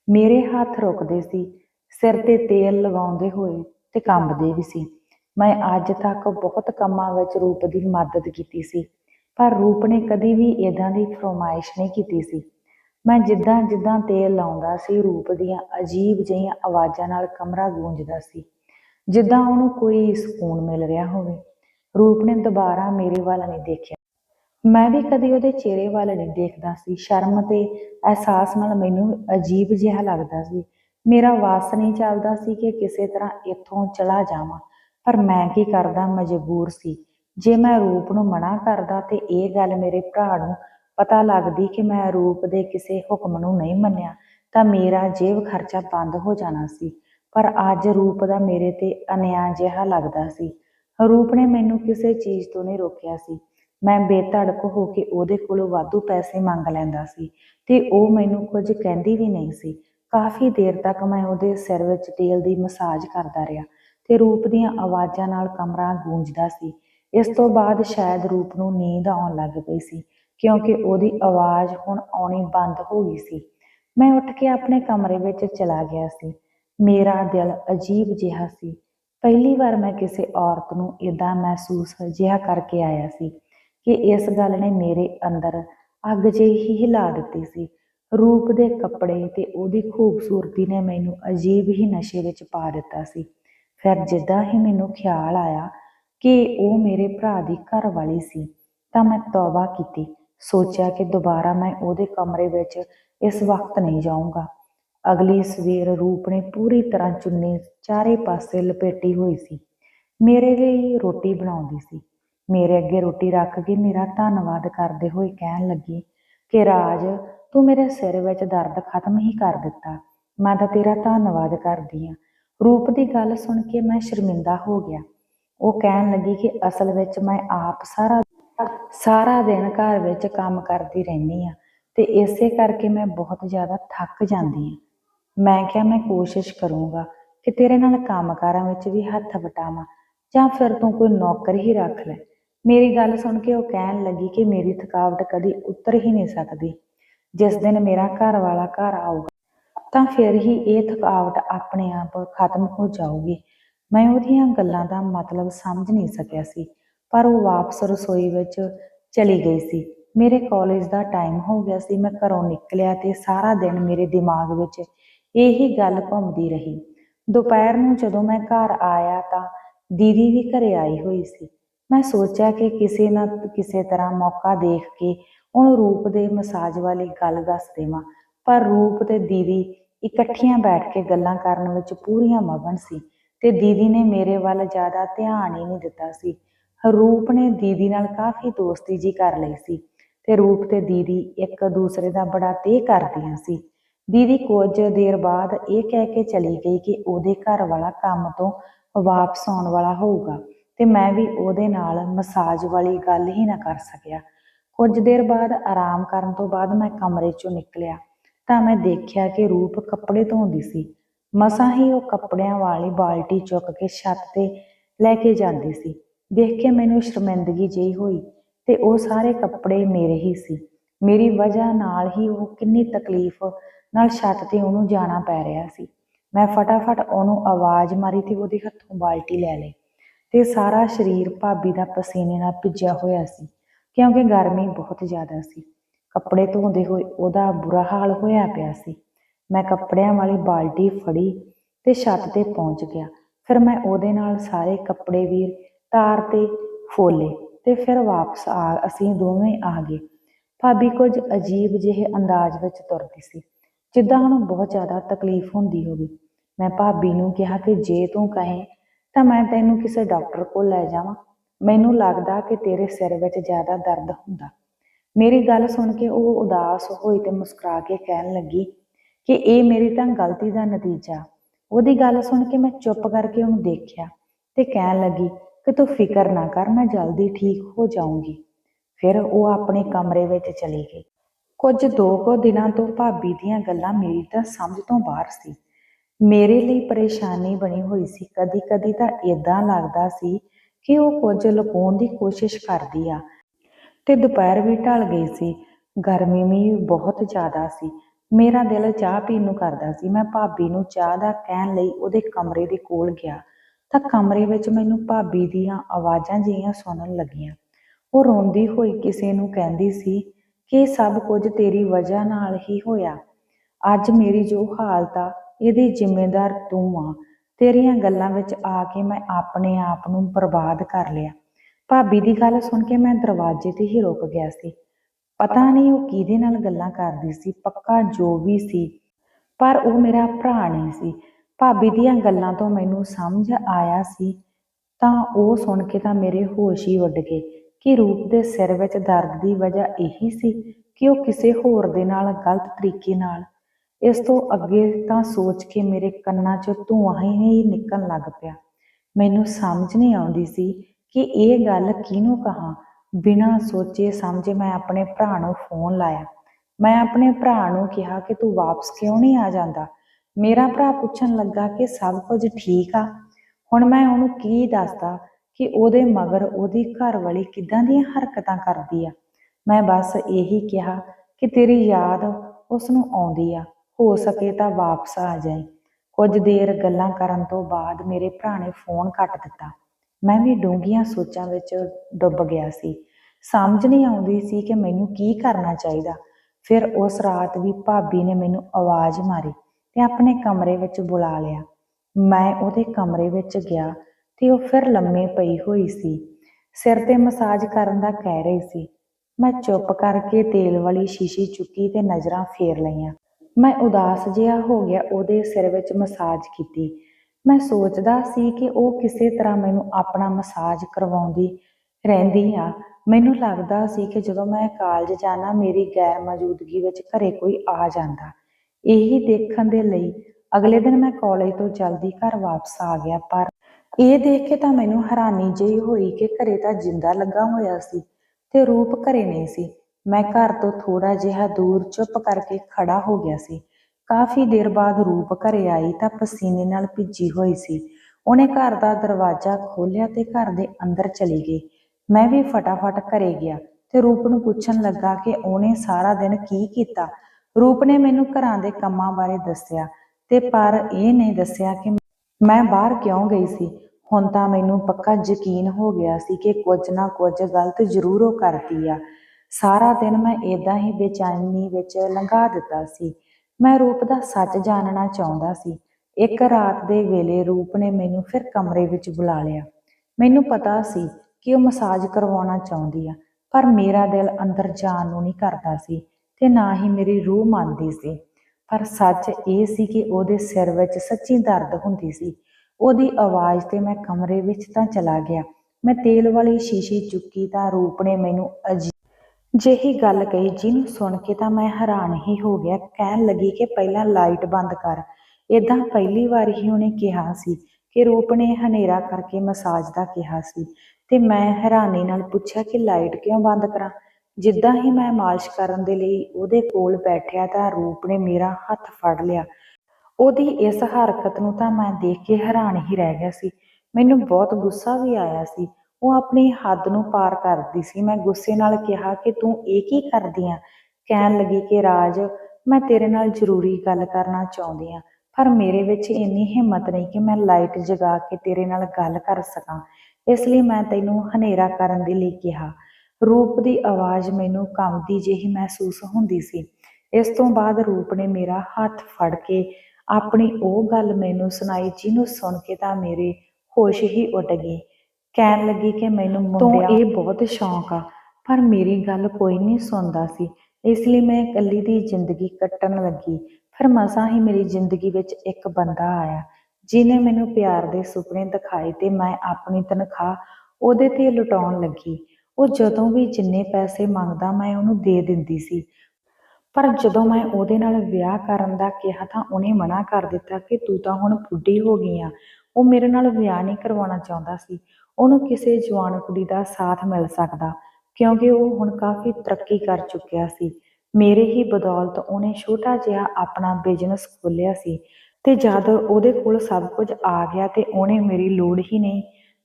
ਮੇਰੇ ਹੱਥ ਰੁਕਦੇ ਸੀ, ਸਿਰ ਤੇ ਤੇਲ ਲਗਾਉਂਦੇ ਹੋਏ ਤੇ ਕੰਬਦੇ ਵੀ ਸੀ। ਮੈਂ ਅੱਜ ਤੱਕ ਬਹੁਤ ਕੰਮਾਂ ਵਿੱਚ ਰੂਪ ਦੀ ਮਦਦ ਕੀਤੀ ਸੀ, ਪਰ ਰੂਪ ਨੇ ਕਦੀ ਵੀ ਇਦਾਂ ਦੀ ਫਰਮਾਇਸ਼ ਨਹੀਂ ਕੀਤੀ ਸੀ। ਮੈਂ ਜਿੱਦਾਂ ਜਿੱਦਾਂ ਤੇਲ ਲਾਉਂਦਾ ਸੀ, ਰੂਪ ਦੀਆਂ ਅਜੀਬ ਜਿਹੀਆਂ ਆਵਾਜ਼ਾਂ ਨਾਲ ਕਮਰਾ ਗੂੰਜਦਾ ਸੀ। ਜਿੱਦਾਂ ਉਹਨੂੰ ਕੋਈ ਸਕੂਨ ਮਿਲ ਰਿਹਾ ਹੋਵੇ। ਰੂਪ ਨੇ ਦੁਬਾਰਾ ਮੇਰੇ ਵੱਲ ਨਹੀਂ ਦੇਖਿਆ। ਮੈਂ ਵੀ ਕਦੇ ਉਹਦੇ ਚਿਹਰੇ ਵੱਲ ਨਹੀਂ ਦੇਖਦਾ ਸੀ। ਸ਼ਰਮ ਤੇ ਅਹਿਸਾਸ ਨਾਲ ਮੈਨੂੰ ਅਜੀਬ ਜਿਹਾ ਲੱਗਦਾ ਸੀ। ਮੇਰਾ ਵਾਸ ਨਹੀਂ ਚੱਲਦਾ ਸੀ ਕਿ ਕਿਸੇ ਤਰ੍ਹਾਂ ਇੱਥੋਂ ਚਲਾ ਜਾਵਾਂ। ਪਰ ਮੈਂ ਕੀ ਕਰਦਾ, ਮਜਬੂਰ ਸੀ। ਜੇ ਮੈਂ ਰੂਪ ਨੂੰ ਮਨਾ ਕਰਦਾ ਤੇ ਇਹ ਗੱਲ ਮੇਰੇ ਭਰਾ ਨੂੰ ਪਤਾ ਲੱਗਦੀ ਕਿ ਮੈਂ ਰੂਪ ਦੇ ਕਿਸੇ ਹੁਕਮ ਨੂੰ ਨਹੀਂ ਮੰਨਿਆ, ਤਾਂ ਮੇਰਾ ਜੇਬ ਖਰਚਾ ਬੰਦ ਹੋ ਜਾਣਾ ਸੀ। ਪਰ ਅੱਜ ਰੂਪ ਦਾ ਮੇਰੇ ਤੇ ਅਨਿਆ ਜਿਹਾ ਲੱਗਦਾ ਸੀ। ਰੂਪ ਨੇ ਮੈਨੂੰ ਕਿਸੇ ਚੀਜ਼ ਤੋਂ ਨਹੀਂ ਰੋਕਿਆ ਸੀ। ਮੈਂ ਬੇਧੜਕ ਹੋ ਕੇ ਉਹਦੇ ਕੋਲੋਂ ਵਾਧੂ ਪੈਸੇ ਮੰਗ ਲੈਂਦਾ ਸੀ ਤੇ ਉਹ ਮੈਨੂੰ ਕੁਝ ਕਹਿੰਦੀ ਵੀ ਨਹੀਂ ਸੀ। ਕਾਫੀ ਦੇਰ ਤੱਕ ਮੈਂ ਉਹਦੇ ਸਿਰ ਵਿੱਚ ਤੇਲ ਦੀ ਮਸਾਜ ਕਰਦਾ ਰਿਹਾ ਤੇ ਰੂਪ ਦੀਆਂ ਆਵਾਜ਼ਾਂ ਨਾਲ ਕਮਰਾ ਗੂੰਜਦਾ ਸੀ। ਇਸ ਤੋਂ ਬਾਅਦ ਸ਼ਾਇਦ ਰੂਪ ਨੂੰ ਨੀਂਦ ਆਉਣ ਲੱਗ ਪਈ ਸੀ। ਕਿਉਂਕਿ ਉਹਦੀ ਆਵਾਜ਼ ਹੁਣ ਆਉਣੀ ਬੰਦ ਹੋ ਗਈ ਸੀ। ਮੈਂ ਉੱਠ ਕੇ ਆਪਣੇ ਕਮਰੇ ਵਿੱਚ ਚਲਾ ਗਿਆ ਸੀ। ਮੇਰਾ ਦਿਲ ਅਜੀਬ ਜਿਹਾ ਸੀ। ਪਹਿਲੀ ਵਾਰ ਮੈਂ ਕਿਸੇ ਔਰਤ ਨੂੰ ਇਦਾਂ ਮਹਿਸੂਸ ਜਿਹਾ ਕਰਕੇ ਆਇਆ ਸੀ ਕਿ ਇਸ ਗੱਲ ਨੇ ਮੇਰੇ ਅੰਦਰ ਅੱਗ ਜਿਹੀ ਹਿਲਾ ਦਿੱਤੀ ਸੀ। ਰੂਪ ਦੇ ਕੱਪੜੇ ਤੇ ਉਹਦੀ ਖੂਬਸੂਰਤੀ ਨੇ ਮੈਨੂੰ ਅਜੀਬ ਹੀ ਨਸ਼ੇ ਵਿੱਚ ਪਾ ਦਿੱਤਾ ਸੀ। ਫਿਰ ਜਿੱਦਾਂ ਹੀ ਮੈਨੂੰ ਖਿਆਲ ਆਇਆ ਕਿ ਉਹ ਮੇਰੇ ਭਰਾ ਦੀ ਘਰ ਵਾਲੀ ਸੀ ਤਾਂ ਮੈਂ ਤੌਬਾ ਕੀਤੀ। ਸੋਚਿਆ ਕਿ ਦੁਬਾਰਾ ਮੈਂ ਉਹਦੇ ਕਮਰੇ ਵਿੱਚ ਇਸ ਵਕਤ ਨਹੀਂ ਜਾਊਂਗਾ। ਅਗਲੀ ਸਵੇਰ ਰੂਪ ਨੇ ਪੂਰੀ ਤਰ੍ਹਾਂ ਚੁੰਨੀ ਚਾਰੇ ਪਾਸੇ ਲਪੇਟੀ ਹੋਈ ਸੀ। ਮੇਰੇ ਲਈ ਰੋਟੀ ਬਣਾਉਂਦੀ ਸੀ। ਮੇਰੇ ਅੱਗੇ ਰੋਟੀ ਰੱਖ ਕੇ ਮੇਰਾ ਧੰਨਵਾਦ ਕਰਦੇ ਹੋਏ ਕਹਿਣ ਲੱਗੀ ਕਿ ਰਾਜ, ਤੂੰ ਮੇਰੇ ਸਿਰ ਵਿੱਚ ਦਰਦ ਖਤਮ ਹੀ ਕਰ ਦਿੱਤਾ। ਮੈਂ ਤਾਂ ਤੇਰਾ ਧੰਨਵਾਦ ਕਰਦੀ ਹਾਂ। ਰੂਪ ਦੀ ਗੱਲ ਸੁਣ ਕੇ ਮੈਂ ਸ਼ਰਮਿੰਦਾ ਹੋ ਗਿਆ। ਉਹ ਕਹਿਣ ਲੱਗੀ ਕਿ ਅਸਲ ਵਿੱਚ ਮੈਂ ਆਪ ਸਾਰਾ ਸਾਰਾ ਦਿਨ ਘਰ ਵਿੱਚ ਕੰਮ ਕਰਦੀ ਰਹਿੰਦੀ ਆ ਤੇ ਇਸੇ ਕਰਕੇ ਮੈਂ ਬਹੁਤ ਜ਼ਿਆਦਾ ਥੱਕ ਜਾਂਦੀ ਆ ਮੈਂ ਕਿਹਾ ਮੈਂ ਕੋਸ਼ਿਸ਼ ਕਰੂੰਗਾ ਕਿ ਤੇਰੇ ਨਾਲ ਕੰਮਕਾਰਾਂ ਵਿੱਚ ਵੀ ਹੱਥ ਵਟਾਵਾਂ ਜਾਂ ਫਿਰ ਤੂੰ ਕੋਈ ਨੌਕਰ ਹੀ ਰੱਖ ਲੈ। ਮੇਰੀ ਗੱਲ ਸੁਣ ਕੇ ਉਹ ਕਹਿਣ ਲੱਗੀ ਕਿ ਮੇਰੀ ਥਕਾਵਟ ਕਦੀ ਉਤਰ ਹੀ ਨਹੀਂ ਸਕਦੀ। ਜਿਸ ਦਿਨ ਮੇਰਾ ਘਰ ਵਾਲਾ ਘਰ ਆਊਗਾ, ਤਾਂ ਫਿਰ ਹੀ ਇਹ ਥਕਾਵਟ ਆਪਣੇ ਆਪ ਖਤਮ ਹੋ ਜਾਊਗੀ। ਮੈਂ ਉਹਦੀਆਂ ਗੱਲਾਂ ਦਾ ਮਤਲਬ ਸਮਝ ਨਹੀਂ ਸਕਿਆ ਸੀ। ਪਰ ਉਹ ਵਾਪਸ ਰਸੋਈ ਵਿੱਚ ਚਲੀ ਗਈ ਸੀ। ਮੇਰੇ ਕਾਲਜ ਦਾ ਟਾਈਮ ਹੋ ਗਿਆ ਸੀ, ਮੈਂ ਘਰੋਂ ਨਿਕਲਿਆ ਤੇ ਸਾਰਾ ਦਿਨ ਮੇਰੇ ਦਿਮਾਗ ਵਿੱਚ ਇਹੀ ਗੱਲ ਘੁੰਮਦੀ ਰਹੀ। ਦੁਪਹਿਰ ਨੂੰ ਜਦੋਂ ਮੈਂ ਘਰ ਆਇਆ ਤਾਂ ਦੀਦੀ ਵੀ ਘਰੇ ਆਈ ਹੋਈ ਸੀ। ਮੈਂ ਸੋਚਿਆ ਕਿ ਕਿਸੇ ਨਾ ਕਿਸੇ ਤਰ੍ਹਾਂ ਮੌਕਾ ਦੇਖ ਕੇ ਉਹਨੂੰ ਰੂਪ ਦੇ ਮਸਾਜ ਵਾਲੀ ਗੱਲ ਦੱਸ ਦੇਵਾਂ, ਪਰ ਰੂਪ ਤੇ ਦੀਦੀ ਇਕੱਠੀਆਂ ਬੈਠ ਕੇ ਗੱਲਾਂ ਕਰਨ ਵਿੱਚ ਪੂਰੀਆਂ ਮਗਨ ਸੀ ਤੇ ਦੀਦੀ ਨੇ ਮੇਰੇ ਵੱਲ ਜ਼ਿਆਦਾ ਧਿਆਨ ਹੀ ਨਹੀਂ ਦਿੱਤਾ ਸੀ। ਰੂਪ ਨੇ ਦੀਦੀ ਨਾਲ ਕਾਫੀ ਦੋਸਤੀ ਜੀ ਕਰ ਲਈ ਸੀ ਤੇ ਰੂਪ ਤੇ ਦੀਦੀ ਇੱਕ ਦੂਸਰੇ ਦਾ ਬੜਾ ਤੇ ਕਰਦੀਆਂ ਸੀ। ਦੀਦੀ ਕੁਝ ਦੇਰ ਬਾਅਦ ਇਹ ਕਹਿ ਕੇ ਚਲੀ ਗਈ ਕਿ ਉਹਦੇ ਘਰ ਵਾਲਾ ਕੰਮ ਤੋਂ ਵਾਪਸ ਆਉਣ ਵਾਲਾ ਹੋਊਗਾ ਤੇ ਮੈਂ ਵੀ ਉਹਦੇ ਨਾਲ ਮਸਾਜ ਵਾਲੀ ਗੱਲ ਹੀ ਨਾ ਕਰ ਸਕਿਆ। ਕੁਝ ਦੇਰ ਬਾਅਦ ਆਰਾਮ ਕਰਨ ਤੋਂ ਬਾਅਦ ਮੈਂ ਕਮਰੇ ਚੋਂ ਨਿਕਲਿਆ ਤਾਂ ਮੈਂ ਦੇਖਿਆ ਕਿ ਰੂਪ ਕੱਪੜੇ ਧੋਂਦੀ ਸੀ। ਮਸਾਂ ਹੀ ਉਹ ਕੱਪੜਿਆਂ ਵਾਲੀ ਬਾਲਟੀ ਚੁੱਕ ਕੇ ਛੱਤ ਤੇ ਲੈ ਕੇ ਜਾਂਦੀ ਸੀ। ਦੇਖ ਕੇ ਮੈਨੂੰ ਸ਼ਰਮਿੰਦਗੀ ਜਿਹੀ ਹੋਈ ਤੇ ਉਹ ਸਾਰੇ ਕੱਪੜੇ ਮੇਰੇ ਹੀ ਸੀ। ਮੇਰੀ ਵਜ੍ਹਾ ਨਾਲ ਹੀ ਉਹ ਕਿੰਨੀ ਤਕਲੀਫ ਨਾਲ ਛੱਤ ਤੇ ਉਹਨੂੰ ਜਾਣਾ ਪੈ ਰਿਹਾ ਸੀ। ਮੈਂ ਫਟਾਫਟ ਉਹਨੂੰ ਆਵਾਜ਼ ਮਾਰੀ ਤੇ ਉਹਦੇ ਹੱਥੋਂ ਬਾਲਟੀ ਲੈ ਲਈ ਤੇ ਸਾਰਾ ਸਰੀਰ ਭਾਬੀ ਦਾ ਪਸੀਨੇ ਨਾਲ ਭਿੱਜਿਆ ਹੋਇਆ ਸੀ ਕਿਉਂਕਿ ਗਰਮੀ ਬਹੁਤ ਜ਼ਿਆਦਾ ਸੀ। ਕੱਪੜੇ ਧੋਂਦੇ ਹੋਏ ਉਹਦਾ ਬੁਰਾ ਹਾਲ ਹੋਇਆ ਪਿਆ ਸੀ। ਮੈਂ ਕੱਪੜਿਆਂ ਵਾਲੀ ਬਾਲਟੀ ਫੜੀ ਤੇ ਛੱਤ ਤੇ ਪਹੁੰਚ ਗਿਆ। ਫਿਰ ਮੈਂ ਉਹਦੇ ਨਾਲ ਸਾਰੇ ਕੱਪੜੇ ਵੀਰ ਤਾਰ ਤੇ ਫੋਲੇ ਤੇ ਫਿਰ ਵਾਪਸ ਆ, ਅਸੀਂ ਦੋਵੇਂ ਆ ਗਏ। ਭਾਬੀ ਕੁਝ ਅਜੀਬ ਜਿਹੇ ਅੰਦਾਜ਼ ਵਿੱਚ ਤੁਰਦੀ ਸੀ, ਜਿੱਦਾਂ ਹੁਣ ਬਹੁਤ ਜ਼ਿਆਦਾ ਤਕਲੀਫ ਹੁੰਦੀ ਹੋਵੇ। ਮੈਂ ਭਾਬੀ ਨੂੰ ਕਿਹਾ ਕਿ ਜੇ ਤੂੰ ਕਹੇ, ਤਾਂ ਮੈਂ ਤੈਨੂੰ ਕਿਸੇ ਡਾਕਟਰ ਕੋਲ ਲੈ ਜਾਵਾਂ। ਮੈਨੂੰ ਲੱਗਦਾ ਕਿ ਤੇਰੇ ਸਿਰ ਵਿੱਚ ਜ਼ਿਆਦਾ ਦਰਦ ਹੁੰਦਾ। ਮੇਰੀ ਗੱਲ ਸੁਣ ਕੇ ਉਹ ਉਦਾਸ ਹੋਈ ਤੇ ਮੁਸਕਰਾ ਕੇ ਕਹਿਣ ਲੱਗੀ ਕਿ ਇਹ ਮੇਰੀ ਤਾਂ ਗਲਤੀ ਦਾ ਨਤੀਜਾ। ਉਹਦੀ ਗੱਲ ਸੁਣ ਕੇ ਮੈਂ ਚੁੱਪ ਕਰਕੇ ਉਹਨੂੰ ਦੇਖਿਆ ਤੇ ਕਹਿਣ ਲੱਗੀ ਕਿ ਤੂੰ ਫਿਕਰ ਨਾ ਕਰ, ਮੈਂ ਜਲਦੀ ਠੀਕ ਹੋ ਜਾਊਂਗੀ। ਫਿਰ ਉਹ ਆਪਣੇ ਕਮਰੇ ਵਿੱਚ ਚਲੀ ਗਈ। ਕੁਝ ਦੋ ਕੁ ਦਿਨਾਂ ਤੋਂ ਭਾਬੀ ਦੀਆਂ ਗੱਲਾਂ ਮੇਰੀ ਤਾਂ ਸਮਝ ਤੋਂ ਬਾਹਰ ਸੀ। ਮੇਰੇ ਲਈ ਪਰੇਸ਼ਾਨੀ ਬਣੀ ਹੋਈ ਸੀ। ਕਦੀ ਕਦੀ ਤਾਂ ਇਦਾਂ ਲੱਗਦਾ ਸੀ ਕਿ ਉਹ ਕੁਝ ਲੁਕਾਉਣ ਦੀ ਕੋਸ਼ਿਸ਼ ਕਰਦੀ ਆ। ਤੇ ਦੁਪਹਿਰ ਵੀ ਢਲ ਗਈ ਸੀ। ਗਰਮੀ ਵੀ ਬਹੁਤ ਜ਼ਿਆਦਾ ਸੀ। ਮੇਰਾ ਦਿਲ ਚਾਹ ਪੀਣ ਨੂੰ ਕਰਦਾ ਸੀ। ਮੈਂ ਭਾਬੀ ਨੂੰ ਚਾਹ ਦਾ ਕਹਿਣ ਲਈ ਉਹਦੇ ਕਮਰੇ ਦੇ ਕੋਲ ਗਿਆ। ਤਾਂ ਕਮਰੇ ਵਿੱਚ ਮੈਨੂੰ ਭਾਬੀ ਦੀਆਂ ਆਵਾਜ਼ਾਂ ਜਿਹੀਆਂ ਸੁਣਨ ਲੱਗੀਆਂ। ਉਹ ਰੋਂਦੀ ਹੋਈ ਕਿਸੇ ਨੂੰ ਕਹਿੰਦੀ ਸੀ ਕਿ ਸਭ ਕੁਝ ਤੇਰੀ ਵਜ੍ਹਾ ਨਾਲ ਹੀ ਹੋਇਆ। ਅੱਜ ਮੇਰੀ ਜੋ ਹਾਲਤ ਆ, ਇਹਦੀ ਜ਼ਿੰਮੇਦਾਰ ਤੂੰ ਆ। ਤੇਰੀਆਂ ਗੱਲਾਂ ਵਿੱਚ ਆ ਕੇ ਮੈਂ ਆਪਣੇ ਆਪ ਨੂੰ ਬਰਬਾਦ ਕਰ ਲਿਆ। ਭਾਬੀ ਦੀ ਗੱਲ ਸੁਣ ਕੇ ਮੈਂ ਦਰਵਾਜ਼ੇ ਤੇ ਹੀ ਰੁਕ ਗਿਆ ਸੀ। ਪਤਾ ਨਹੀਂ ਉਹ ਕਿਹਦੇ ਨਾਲ ਗੱਲਾਂ ਕਰਦੀ ਸੀ, ਪੱਕਾ ਜੋ ਵੀ ਸੀ, ਪਰ ਉਹ ਮੇਰਾ ਭਰਾ ਨਹੀਂ ਸੀ। ਭਾਬੀ ਦੀਆਂ ਗੱਲਾਂ ਤੋਂ ਮੈਨੂੰ ਸਮਝ ਆਇਆ ਸੀ, ਤਾਂ ਉਹ ਸੁਣ ਕੇ ਤਾਂ ਮੇਰੇ ਹੋਸ਼ ਹੀ ਉੱਡ ਗਏ ਕਿ ਰੂਪ ਦੇ ਸਿਰ ਵਿੱਚ ਦਰਦ ਦੀ ਵਜ੍ਹਾ ਇਹੀ ਸੀ ਕਿ ਉਹ ਕਿਸੇ ਹੋਰ ਦੇ ਨਾਲ ਗਲਤ ਤਰੀਕੇ ਨਾਲ, ਇਸ ਤੋਂ ਅੱਗੇ ਤਾਂ ਸੋਚ ਕੇ ਮੇਰੇ ਕੰਨਾਂ 'ਚ ਧੂੰਆਂ ਹੀ ਨਿਕਲਣ ਲੱਗ ਪਿਆ। ਮੈਨੂੰ ਸਮਝ ਨਹੀਂ ਆਉਂਦੀ ਸੀ ਕਿ ਇਹ ਗੱਲ ਕਿਹਨੂੰ ਕਹਾਂ। ਬਿਨਾਂ ਸੋਚੇ ਸਮਝੇ ਮੈਂ ਆਪਣੇ ਭਰਾ ਨੂੰ ਫੋਨ ਲਾਇਆ। ਮੈਂ ਆਪਣੇ ਭਰਾ ਨੂੰ ਕਿਹਾ ਕਿ ਤੂੰ ਵਾਪਸ ਕਿਉਂ ਨਹੀਂ ਆ ਜਾਂਦਾ? ਮੇਰਾ ਭਰਾ ਪੁੱਛਣ ਲੱਗਾ ਕਿ ਸਭ ਕੁਝ ਠੀਕ ਆ। ਹੁਣ ਮੈਂ ਉਹਨੂੰ ਕੀ ਦੱਸਦਾ ਕਿ ਉਹਦੇ ਮਗਰ ਉਹਦੀ ਘਰ ਵਾਲੀ ਕਿਦਾਂ ਦੀਆਂ ਹਰਕਤਾਂ ਕਰਦੀ ਆ। ਮੈਂ ਬਸ ਇਹੀ ਕਿਹਾ ਕਿ ਤੇਰੀ ਯਾਦ ਉਸ ਨੂੰ ਆਉਂਦੀ ਆ। ਹੋ ਸਕੇ ਤਾਂ ਵਾਪਸ ਆ ਜਾਏ ਕੁਝ ਦੇਰ ਗੱਲਾਂ ਕਰਨ ਤੋਂ ਬਾਅਦ ਮੇਰੇ ਭਰਾ ਨੇ ਫੋਨ ਕੱਟ ਦਿੱਤਾ। ਮੈਂ ਵੀ ਡੂੰਘੀਆਂ ਸੋਚਾਂ ਵਿੱਚ ਡੁੱਬ ਗਿਆ ਸੀ। ਸਮਝ ਨਹੀਂ ਆਉਂਦੀ ਸੀ ਕਿ ਮੈਨੂੰ ਕੀ ਕਰਨਾ ਚਾਹੀਦਾ। ਫਿਰ ਉਸ ਰਾਤ ਵੀ ਭਾਬੀ ਨੇ ਮੈਨੂੰ ਆਵਾਜ਼ ਮਾਰੀ। ਤੇ ਆਪਣੇ ਕਮਰੇ ਵਿੱਚ ਬੁਲਾ ਲਿਆ। ਮੈਂ ਉਹਦੇ ਕਮਰੇ ਵਿੱਚ ਗਿਆ ਤੇ ਉਹ ਫਿਰ ਲੰਮੇ ਪਈ ਹੋਈ ਸੀ। ਸਿਰ ਤੇ ਮਸਾਜ ਕਰਨ ਦਾ ਕਹਿ ਰਹੀ ਸੀ। ਮੈਂ ਚੁੱਪ ਕਰਕੇ ਤੇਲ ਵਾਲੀ ਸ਼ੀਸ਼ੀ ਚੁੱਕੀ ਤੇ ਨਜ਼ਰਾਂ ਫੇਰ ਲਈਆਂ। ਮੈਂ ਉਦਾਸ ਜਿਹਾ ਹੋ ਗਿਆ ਉਹਦੇ ਸਿਰ ਵਿੱਚ ਮਸਾਜ ਕੀਤੀ। ਮੈਂ ਸੋਚਦਾ ਸੀ ਕਿ ਉਹ ਕਿਸੇ ਤਰ੍ਹਾਂ ਮੈਨੂੰ ਆਪਣਾ ਮਸਾਜ ਕਰਵਾਉਂਦੀ ਰਹਿੰਦੀ ਆ। ਮੈਨੂੰ ਲੱਗਦਾ ਸੀ ਕਿ ਜਦੋਂ ਮੈਂ ਕਾਲਜ ਜਾਣਾ, ਮੇਰੀ ਗੈਰ ਮੌਜੂਦਗੀ ਵਿੱਚ ਘਰੇ ਕੋਈ ਆ ਜਾਂਦਾ। ਇਹੀ ਦੇਖਣ ਦੇ ਲਈ ਅਗਲੇ ਦਿਨ ਮੈਂ ਕਾਲਜ ਤੋਂ ਜਲਦੀ ਘਰ ਵਾਪਸ ਆ ਗਿਆ, ਪਰ ਇਹ ਦੇਖ ਕੇ ਤਾਂ ਮੈਨੂੰ ਹੈਰਾਨੀ ਜਿਹੀ ਹੋਈ ਕਿ ਘਰੇ ਤਾਂ ਜਿੰਦਾ ਲੱਗਾ ਹੋਇਆ ਸੀ ਤੇ ਰੂਪ ਘਰੇ ਨਹੀਂ ਸੀ। ਮੈਂ ਘਰ ਤੋਂ ਥੋੜਾ ਜਿਹਾ ਦੂਰ ਚੁੱਪ ਕਰਕੇ ਖੜਾ ਹੋ ਗਿਆ ਸੀ। ਕਾਫੀ ਦੇਰ ਬਾਅਦ ਰੂਪ ਘਰੇ ਆਈ ਤਾਂ ਪਸੀਨੇ ਨਾਲ ਭਿੱਜੀ ਹੋਈ ਸੀ। ਉਹਨੇ ਘਰ ਦਾ ਦਰਵਾਜ਼ਾ ਖੋਲ੍ਹਿਆ ਤੇ ਘਰ ਦੇ ਅੰਦਰ ਚਲੀ ਗਈ। ਮੈਂ ਵੀ ਫਟਾਫਟ ਘਰੇ ਗਿਆ ਤੇ ਰੂਪ ਨੂੰ ਪੁੱਛਣ ਲੱਗਾ ਕਿ ਉਹਨੇ ਸਾਰਾ ਦਿਨ ਕੀ ਕੀਤਾ? ਰੂਪ ਨੇ ਮੈਨੂੰ ਘਰਾਂ ਦੇ ਕੰਮਾਂ ਬਾਰੇ ਦੱਸਿਆ ਤੇ ਪਰ ਇਹ ਨਹੀਂ ਦੱਸਿਆ ਕਿ ਮੈਂ ਬਾਹਰ ਕਿਉਂ ਗਈ ਸੀ। ਹੁਣ ਤਾਂ ਮੈਨੂੰ ਪੱਕਾ ਯਕੀਨ ਹੋ ਗਿਆ ਸੀ ਕਿ ਕੁਝ ਨਾ ਕੁਝ ਗਲਤ ਜ਼ਰੂਰ ਉਹ ਕਰਦੀ ਆ। ਸਾਰਾ ਦਿਨ ਮੈਂ ਇਦਾਂ ਹੀ ਬੇਚੈਨੀ ਵਿੱਚ ਲੰਘਾ ਦਿੱਤਾ ਸੀ। ਮੈਂ ਰੂਪ ਦਾ ਸੱਚ ਜਾਣਨਾ ਚਾਹੁੰਦਾ ਸੀ। ਇੱਕ ਰਾਤ ਦੇ ਵੇਲੇ ਰੂਪ ਨੇ ਮੈਨੂੰ ਫਿਰ ਕਮਰੇ ਵਿੱਚ ਬੁਲਾ ਲਿਆ। ਮੈਨੂੰ ਪਤਾ ਸੀ ਕਿ ਉਹ ਮਸਾਜ ਕਰਵਾਉਣਾ ਚਾਹੁੰਦੀ ਆ, ਪਰ ਮੇਰਾ ਦਿਲ ਅੰਦਰ ਜਾਣ ਨੂੰ ਨਹੀਂ ਕਰਦਾ ਸੀ। ਤੇ ਨਾ ਹੀ ਮੇਰੀ ਰੂਹ ਮੰਨਦੀ ਸੀ। ਪਰ ਸੱਚ ਇਹ ਸੀ ਕਿ ਉਹਦੇ ਸਿਰ ਵਿੱਚ ਸੱਚੀ ਦਰਦ ਹੁੰਦੀ ਸੀ। ਉਹਦੀ ਆਵਾਜ਼ ਤੇ ਮੈਂ ਕਮਰੇ ਵਿੱਚ ਤਾਂ ਚਲਾ ਗਿਆ। ਮੈਂ ਤੇਲ ਵਾਲੀ ਸ਼ੀਸ਼ੀ ਚੁੱਕੀ ਤਾਂ ਰੂਪ ਨੇ ਮੈਨੂੰ ਅਜੀ ਜਿਹੀ ਗੱਲ ਕਹੀ, ਜਿਹਨੂੰ ਸੁਣ ਕੇ ਤਾਂ ਮੈਂ ਹੈਰਾਨ ਹੀ ਹੋ ਗਿਆ। ਕਹਿਣ ਲੱਗੀ ਕਿ ਪਹਿਲਾਂ ਲਾਈਟ ਬੰਦ ਕਰ। ਇਦਾਂ ਪਹਿਲੀ ਵਾਰ ਹੀ ਉਹਨੇ ਕਿਹਾ ਸੀ ਕਿ ਰੂਪ ਨੇ ਹਨੇਰਾ ਕਰਕੇ ਮਸਾਜ ਦਾ ਕਿਹਾ ਸੀ। ਤੇ ਮੈਂ ਹੈਰਾਨੀ ਨਾਲ ਪੁੱਛਿਆ ਕਿ ਲਾਈਟ ਕਿਉਂ ਬੰਦ ਕਰਾਂ? ਜਿੱਦਾਂ ਹੀ ਮੈਂ ਮਾਲਿਸ਼ ਕਰਨ ਦੇ ਲਈ ਉਹਦੇ ਕੋਲ ਬੈਠਿਆ ਤਾਂ ਰੂਪ ਨੇ ਮੇਰਾ ਹੱਥ ਫੜ ਲਿਆ। ਉਹਦੀ ਇਸ ਹਰਕਤ ਨੂੰ ਤਾਂ ਮੈਂ ਦੇਖ ਕੇ ਹੈਰਾਨ ਹੀ ਰਹਿ ਗਿਆ ਸੀ। ਮੈਨੂੰ ਬਹੁਤ ਗੁੱਸਾ ਵੀ ਆਇਆ ਸੀ। ਉਹ ਆਪਣੀ ਹੱਦ ਨੂੰ ਪਾਰ ਕਰਦੀ ਸੀ। ਮੈਂ ਗੁੱਸੇ ਨਾਲ ਕਿਹਾ ਕਿ ਤੂੰ ਇਹ ਕੀ ਕਰਦੀ ਆ? ਕਹਿਣ ਲੱਗੀ ਕਿ, ਰਾਜ, ਮੈਂ ਤੇਰੇ ਨਾਲ ਜ਼ਰੂਰੀ ਗੱਲ ਕਰਨਾ ਚਾਹੁੰਦੀ ਆ, ਪਰ ਮੇਰੇ ਵਿੱਚ ਇੰਨੀ ਹਿੰਮਤ ਨਹੀਂ ਕਿ ਮੈਂ ਲਾਈਟ ਜਗਾ ਕੇ ਤੇਰੇ ਨਾਲ ਗੱਲ ਕਰ ਸਕਾਂ। ਇਸ ਲਈ ਮੈਂ ਤੈਨੂੰ ਹਨੇਰਾ ਕਰਨ ਦੇ ਲਈ ਕਿਹਾ। ਰੂਪ ਦੀ ਆਵਾਜ਼ ਮੈਨੂੰ ਕੰਬਦੀ ਜਿਹੀ ਮਹਿਸੂਸ ਹੁੰਦੀ ਸੀ। ਇਸ ਤੋਂ ਬਾਅਦ ਰੂਪ ਨੇ ਮੇਰਾ ਹੱਥ ਫੜ ਕੇ ਆਪਣੀ ਉਹ ਗੱਲ ਮੈਨੂੰ ਸੁਣਾਈ ਜਿਹਨੂੰ ਸੁਣ ਕੇ ਤਾਂ ਮੇਰੇ ਹੋਸ਼ ਹੀ ਉੱਡ ਗਏ ਕਹਿਣ ਲੱਗੀ ਕਿ ਮੈਨੂੰ ਮੁੰਡਿਆਂ ਇਹ ਬਹੁਤ ਸ਼ੌਂਕ ਆ ਪਰ ਮੇਰੀ ਗੱਲ ਕੋਈ ਨਹੀਂ ਸੁਣਦਾ ਸੀ। ਇਸ ਲਈ ਮੈਂ ਇਕੱਲੀ ਦੀ ਜ਼ਿੰਦਗੀ ਕੱਟਣ ਲੱਗੀ ਫਿਰ ਮਸਾਂ ਹੀ ਮੇਰੀ ਜ਼ਿੰਦਗੀ ਵਿੱਚ ਇੱਕ ਬੰਦਾ ਆਇਆ ਜਿਹਨੇ ਮੈਨੂੰ ਪਿਆਰ ਦੇ ਸੁਪਨੇ ਦਿਖਾਏ ਤੇ ਮੈਂ ਆਪਣੀ ਤਨਖਾਹ ਉਹਦੇ ਤੇ ਲੁਟਾਉਣ ਲੱਗੀ। ਉਹ ਜਦੋਂ ਵੀ ਜਿੰਨੇ ਪੈਸੇ ਮੰਗਦਾ ਮੈਂ ਉਹਨੂੰ ਦੇ ਦਿੰਦੀ ਸੀ। ਪਰ ਜਦੋਂ ਮੈਂ ਉਹਦੇ ਨਾਲ ਵਿਆਹ ਕਰਨ ਦਾ ਕਿਹਾ ਤਾਂ ਉਹਨੇ ਮਨਾ ਕਰ ਦਿੱਤਾ ਕਿ ਤੂੰ ਤਾਂ ਹੁਣ ਬੁੱਢੀ ਹੋ ਗਈ ਆ। ਉਹ ਮੇਰੇ ਨਾਲ ਵਿਆਹ ਨਹੀਂ ਕਰਵਾਉਣਾ ਚਾਹੁੰਦਾ ਸੀ। ਉਹਨੂੰ ਕਿਸੇ ਜਵਾਨ ਕੁੜੀ ਦਾ ਸਾਥ ਮਿਲ ਸਕਦਾ, ਕਿਉਂਕਿ ਉਹ ਹੁਣ ਕਾਫੀ ਤਰੱਕੀ ਕਰ ਚੁੱਕਿਆ ਸੀ। ਮੇਰੇ ਹੀ ਬਦੌਲਤ ਉਹਨੇ ਛੋਟਾ ਜਿਹਾ ਆਪਣਾ ਬਿਜ਼ਨਸ ਖੋਲ੍ਹਿਆ ਸੀ ਤੇ ਜਦ ਉਹਦੇ ਕੋਲ ਸਭ ਕੁਝ ਆ ਗਿਆ ਤੇ ਉਹਨੇ ਮੇਰੀ ਲੋੜ ਹੀ ਨਹੀਂ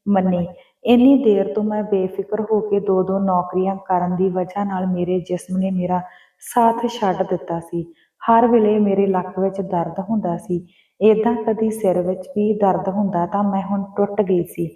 ਮੰਨੀ। ਇੰਨੀ ਦੇਰ ਤੋਂ ਮੈਂ ਬੇਫਿਕਰ ਹੋ ਕੇ ਦੋ ਦੋ ਨੌਕਰੀਆਂ ਕਰਨ ਦੀ ਵਜ੍ਹਾ ਨਾਲ ਮੇਰੇ ਜਿਸਮ ਨੇ ਮੇਰਾ ਸਾਥ ਛੱਡ ਦਿੱਤਾ ਸੀ। ਹਰ ਵੇਲੇ ਮੇਰੇ ਲੱਕ ਵਿੱਚ ਦਰਦ ਹੁੰਦਾ ਸੀ। ਏਦਾਂ ਕਦੀ ਸਿਰ ਵਿੱਚ ਵੀ ਦਰਦ ਹੁੰਦਾ ਤਾਂ ਮੈਂ ਹੁਣ ਟੁੱਟ ਗਈ ਸੀ